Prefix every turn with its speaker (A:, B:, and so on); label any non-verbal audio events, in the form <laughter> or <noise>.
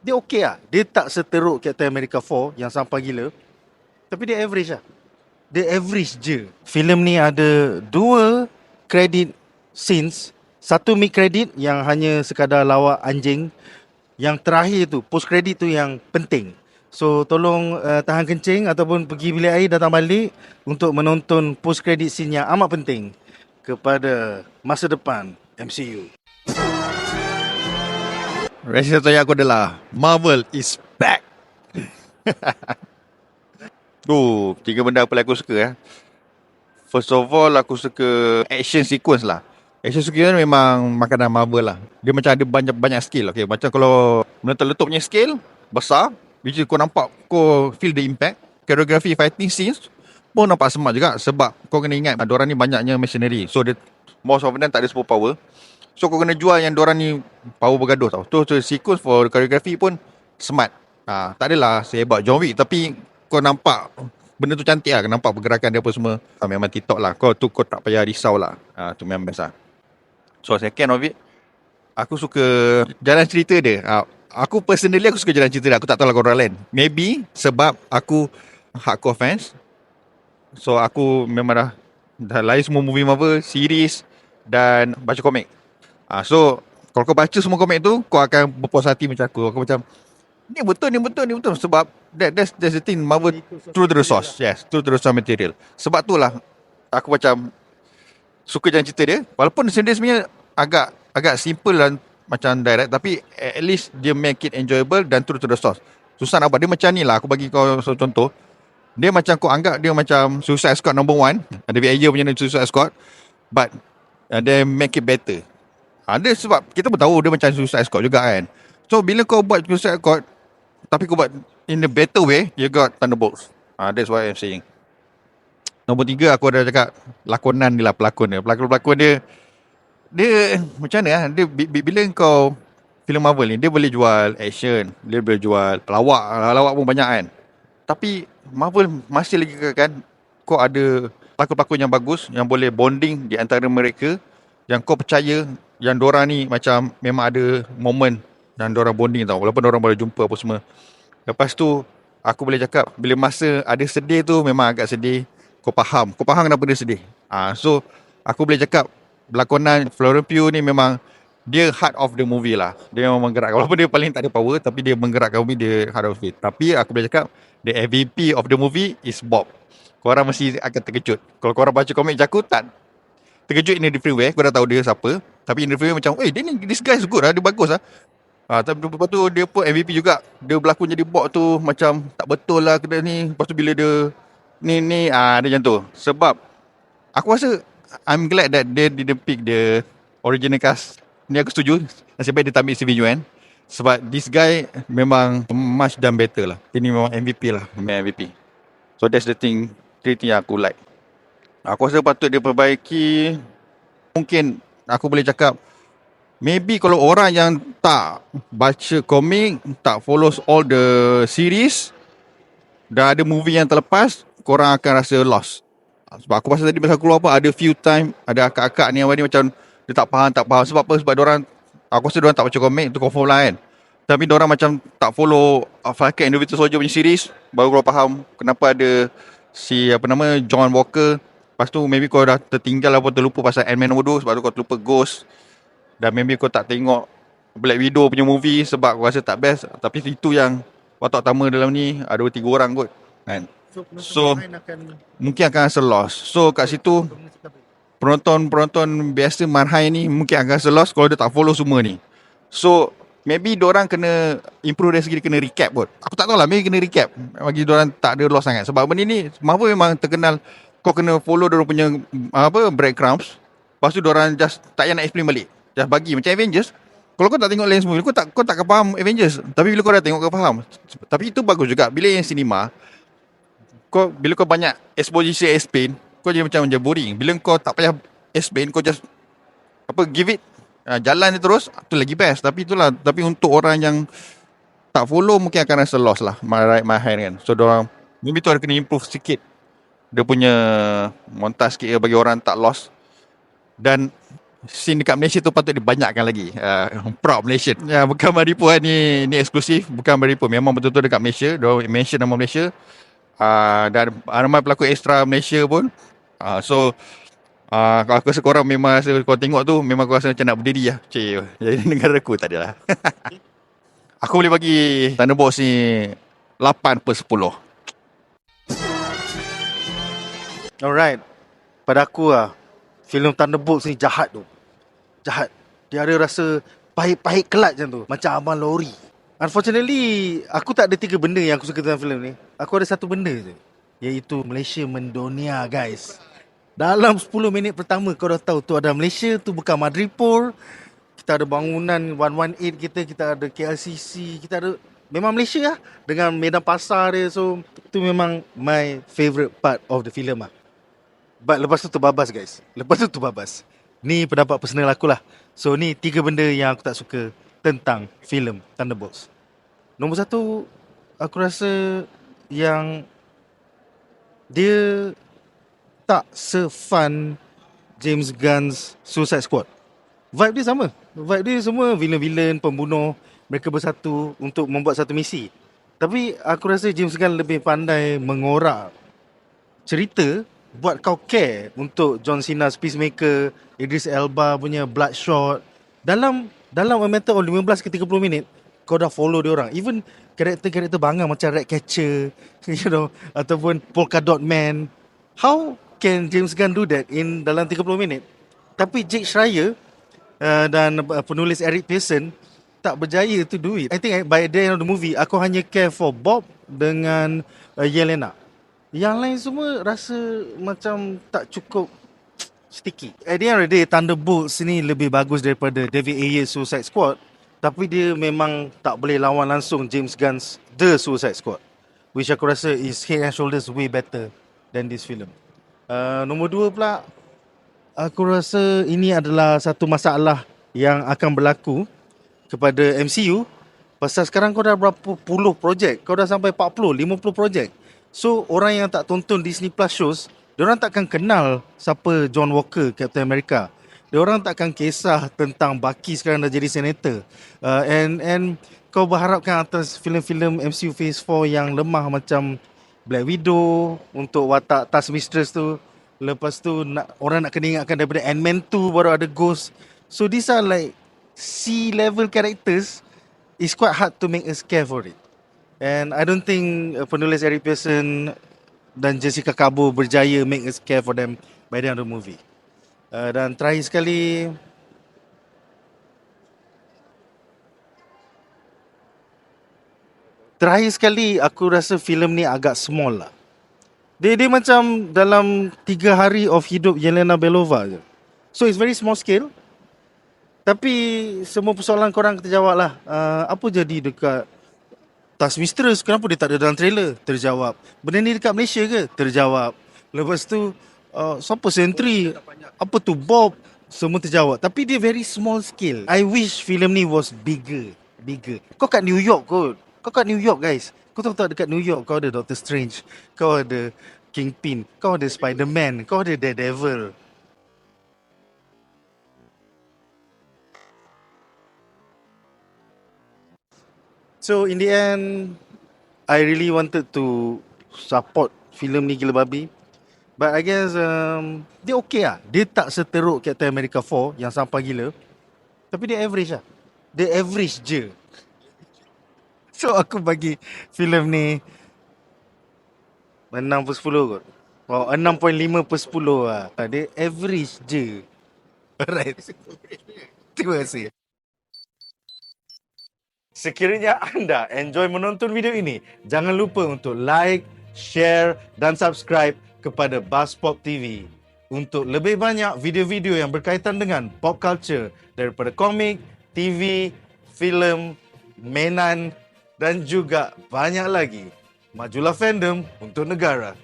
A: dia okey lah. Dia tak seteruk Captain America 4 yang sampah gila. Tapi dia average lah. Dia average je. Filem ni ada dua credit scenes. Satu mid credit yang hanya sekadar lawak anjing. Yang terakhir tu, post credit tu yang penting. So tolong uh, tahan kencing ataupun pergi bilik air datang balik untuk menonton post credit scene yang amat penting kepada masa depan MCU.
B: Rasa satu yang aku adalah Marvel is back. <laughs> tu, tiga benda apa aku suka eh. First of all, aku suka action sequence lah. Action sequence memang makanan Marvel lah. Dia macam ada banyak-banyak skill. Okay, macam kalau meletup-letupnya skill, besar. Which is kau nampak, kau feel the impact. Choreography fighting scenes pun nampak smart juga. Sebab kau kena ingat, orang ni banyaknya machinery. So, dia, most of them tak ada super power. So, kau kena jual yang orang ni power bergaduh tau. Tu, so, sequence for choreography pun smart. Ha, tak adalah sehebat John Wick. Tapi, kau nampak benda tu cantik lah. Nampak pergerakan dia apa semua. Ha, memang TikTok lah. Kau tu kau tak payah risau lah. Ha, tu memang best lah. So, second of it, aku suka jalan cerita dia. Ha, aku personally aku suka jalan cerita dia. Aku tak tahu lah korang lain. Maybe sebab aku hardcore fans. So aku memang dah dah lain semua movie Marvel, series dan baca komik. Ah so kalau kau baca semua komik tu, kau akan berpuas hati macam aku. Aku macam ni betul, ni betul, ni betul sebab that that's, that's the thing Marvel through the resource. Yes, through the resource material. Sebab tu lah aku macam suka jalan cerita dia. Walaupun sendiri sebenarnya agak agak simple dan macam direct tapi at least dia make it enjoyable dan true to the source. Susah nak buat. Dia macam ni lah. Aku bagi kau contoh. Dia macam kau anggap dia macam Suicide Squad number one. Ada VIA punya Suicide Squad. But uh, they make it better. Ada sebab kita pun tahu dia macam Suicide Squad juga kan. So bila kau buat Suicide Squad tapi kau buat in a better way, you got Thunderbolts. Uh, that's what I'm saying. Nombor tiga aku ada cakap lakonan dia lah pelakon dia. Pelakon-pelakon dia dia macam mana lah. Dia bila kau filem Marvel ni dia boleh jual action, dia boleh jual lawak, lawak pun banyak kan. Tapi Marvel masih lagi kan kau ada pelakon-pelakon yang bagus yang boleh bonding di antara mereka yang kau percaya yang diorang ni macam memang ada moment dan diorang bonding tau. Walaupun diorang boleh jumpa apa semua. Lepas tu aku boleh cakap bila masa ada sedih tu memang agak sedih. Kau faham. Kau faham kenapa dia sedih? Ah so aku boleh cakap berlakonan Florence Pugh ni memang dia heart of the movie lah. Dia memang menggerakkan. Walaupun dia paling tak ada power tapi dia menggerakkan movie dia heart of it. Tapi aku boleh cakap the MVP of the movie is Bob. Korang mesti akan terkejut. Kalau korang baca komik Jaku, tak. Terkejut in a different way. Korang tahu dia siapa. Tapi in a different way macam, eh, dia ni, this guy is good lah. Dia bagus lah. Ha, tapi lepas tu dia pun MVP juga. Dia berlakon jadi Bob tu macam tak betul lah kena ni. Lepas tu bila dia ni ni, ah ha, dia macam tu. Sebab aku rasa I'm glad that they didn't pick the original cast. Ni aku setuju. Nasib baik dia tak ambil Steven Yeun. Sebab this guy memang much done better lah. Ini memang MVP lah. Memang MVP. So that's the thing. Three thing yang aku like. Aku rasa patut dia perbaiki. Mungkin aku boleh cakap. Maybe kalau orang yang tak baca komik. Tak follow all the series. Dah ada movie yang terlepas. Korang akan rasa lost. Sebab aku pasal tadi masa keluar apa. Ada few time. Ada akak-akak ni yang ni macam. Dia tak faham, tak faham. Sebab apa? Sebab orang Aku rasa diorang tak baca komik tu confirm lah kan. Tapi diorang macam tak follow uh, Falcon and the Winter Soldier punya series. Baru kau faham kenapa ada si apa nama John Walker. Lepas tu maybe kau dah tertinggal apa terlupa pasal Ant-Man nombor 2 sebab tu kau terlupa Ghost. Dan maybe kau tak tengok Black Widow punya movie sebab kau rasa tak best. Tapi itu yang watak utama dalam ni ada tiga orang kot. Kan? So, so akan... mungkin akan rasa lost. So kat situ penonton-penonton biasa marhai ni mungkin akan selos kalau dia tak follow semua ni. So, maybe orang kena improve dari segi kena recap pun. Aku tak tahu lah, maybe kena recap. Bagi orang tak ada loss sangat. Sebab benda ni, Marvel memang terkenal kau kena follow dia punya apa breadcrumbs. Lepas tu orang just tak payah nak explain balik. Just bagi macam Avengers. Kalau kau tak tengok lens movie, kau tak kau tak akan faham Avengers. Tapi bila kau dah tengok kau faham. Tapi itu bagus juga. Bila yang cinema, kau bila kau banyak exposition explain, kau jadi macam macam boring. Bila kau tak payah explain, kau just apa give it uh, jalan dia terus, tu lagi best. Tapi itulah, tapi untuk orang yang tak follow mungkin akan rasa lost lah my right my hand kan. So orang maybe tu ada kena improve sikit. Dia punya montas sikit bagi orang tak lost. Dan scene dekat Malaysia tu patut dibanyakkan lagi. Uh, <laughs> proud Malaysia. Ya, bukan Maripo ni ni eksklusif, bukan Maripo. Memang betul-betul dekat Malaysia. Dia mention nama Malaysia. Uh, dan ramai pelakon ekstra Malaysia pun. Uh, so uh, aku rasa korang memang rasa kau tengok tu memang kau rasa macam nak berdiri lah. Cik, <laughs> jadi negara aku tak adalah. <laughs> aku boleh bagi Thunderbolts ni 8 per 10.
A: Alright. Pada aku lah, filem Thunderbolts ni jahat tu. Jahat. Dia ada rasa pahit-pahit kelat macam tu. Macam Abang Lori. Unfortunately, aku tak ada tiga benda yang aku suka tentang filem ni. Aku ada satu benda je. Iaitu Malaysia mendunia guys. Dalam 10 minit pertama kau dah tahu tu ada Malaysia tu bukan Madripoor. Kita ada bangunan 118 kita, kita ada KLCC, kita ada memang Malaysia lah dengan medan pasar dia. So, tu memang my favourite part of the film lah. But lepas tu terbabas guys. Lepas tu terbabas. Ni pendapat personal aku lah. So ni tiga benda yang aku tak suka tentang filem Thunderbolts. Nombor satu, aku rasa yang dia tak se-fun James Gunn's Suicide Squad. Vibe dia sama. Vibe dia semua villain-villain, pembunuh. Mereka bersatu untuk membuat satu misi. Tapi aku rasa James Gunn lebih pandai mengorak cerita buat kau care untuk John Cena Peacemaker, Idris Elba punya Bloodshot. Dalam dalam a matter of 15 ke 30 minit, kau dah follow dia orang. Even karakter-karakter bangang macam Ratcatcher, <laughs> you know, ataupun Polka Dot Man. How can James Gunn do that in dalam 30 minit? Tapi Jake Schreier uh, dan uh, penulis Eric Pearson tak berjaya to do it. I think by the end of the movie, aku hanya care for Bob dengan uh, Yelena. Yang lain semua rasa macam tak cukup sticky. At the end of the day, Thunderbolts ni lebih bagus daripada David Ayer Suicide Squad. Tapi dia memang tak boleh lawan langsung James Gunn's The Suicide Squad. Which aku rasa is head and shoulders way better than this film. Uh, nombor dua pula, aku rasa ini adalah satu masalah yang akan berlaku kepada MCU. Pasal sekarang kau dah berapa puluh projek? Kau dah sampai 40, 50 projek. So orang yang tak tonton Disney Plus shows, orang takkan kenal siapa John Walker Captain America. Orang takkan kisah tentang Bucky sekarang dah jadi senator. Uh, and and kau berharapkan atas filem-filem MCU Phase 4 yang lemah macam Black Widow untuk watak Task Mistress tu. Lepas tu nak, orang nak kena ingatkan daripada Ant-Man 2 baru ada Ghost. So these are like C-level characters. It's quite hard to make us care for it. And I don't think uh, penulis Eric Pearson dan Jessica Cabo berjaya make us care for them by the end of the movie. Uh, dan terakhir sekali, terakhir sekali aku rasa filem ni agak small lah. Dia, dia macam dalam tiga hari of hidup Yelena Belova je. So it's very small scale. Tapi semua persoalan korang kita jawab lah. Uh, apa jadi dekat Tas Mistress kenapa dia tak ada dalam trailer? Terjawab. Benda ni dekat Malaysia ke? Terjawab. Lepas tu uh, siapa Sentry? Apa tu Bob? Semua terjawab. Tapi dia very small scale. I wish filem ni was bigger. Bigger. Kau kat New York kot. Kau kat New York guys. Kau tahu tak dekat New York kau ada Doctor Strange. Kau ada Kingpin. Kau ada Spider-Man. Kau ada Daredevil. So in the end, I really wanted to support filem ni gila babi. But I guess um, dia okay lah. Dia tak seteruk Captain America 4 yang sampah gila. Tapi dia average lah. Dia average je. <laughs> So aku bagi filem ni 6 per 10 kot. Oh, 6.5 per 10 lah. Dia average je. <laughs> Alright. Terima kasih. Sekiranya anda enjoy menonton video ini, jangan lupa untuk like, share dan subscribe kepada Buzz Pop TV untuk lebih banyak video-video yang berkaitan dengan pop culture daripada komik, TV, filem, mainan dan juga banyak lagi. Majulah fandom untuk negara.